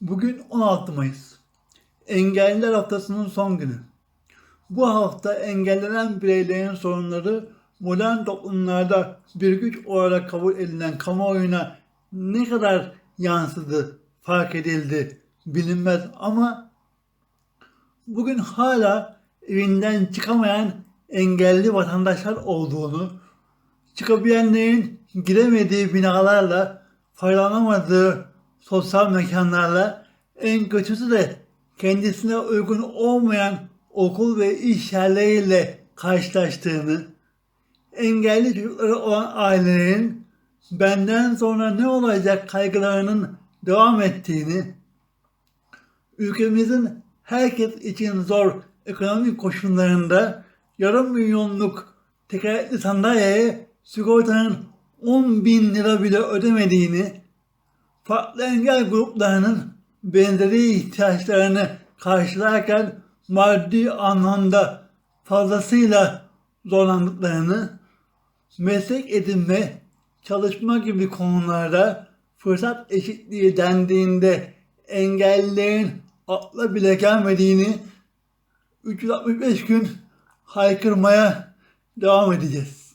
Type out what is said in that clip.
Bugün 16 Mayıs. Engelliler Haftası'nın son günü. Bu hafta engellenen bireylerin sorunları modern toplumlarda bir güç olarak kabul edilen kamuoyuna ne kadar yansıdı, fark edildi bilinmez ama bugün hala evinden çıkamayan engelli vatandaşlar olduğunu, çıkabilenlerin giremediği binalarla, faydalanamadığı sosyal mekanlarla, en kötüsü de kendisine uygun olmayan okul ve iş yerleriyle karşılaştığını, engelli çocukları olan ailelerin benden sonra ne olacak kaygılarının devam ettiğini, ülkemizin herkes için zor ekonomik koşullarında yarım milyonluk tekerlekli sandalyeye sigortanın 10 bin lira bile ödemediğini, farklı engel gruplarının benzeri ihtiyaçlarını karşılarken maddi anlamda fazlasıyla zorlandıklarını, meslek edinme, çalışma gibi konularda fırsat eşitliği dendiğinde engellilerin akla bile gelmediğini 365 gün haykırmaya devam edeceğiz.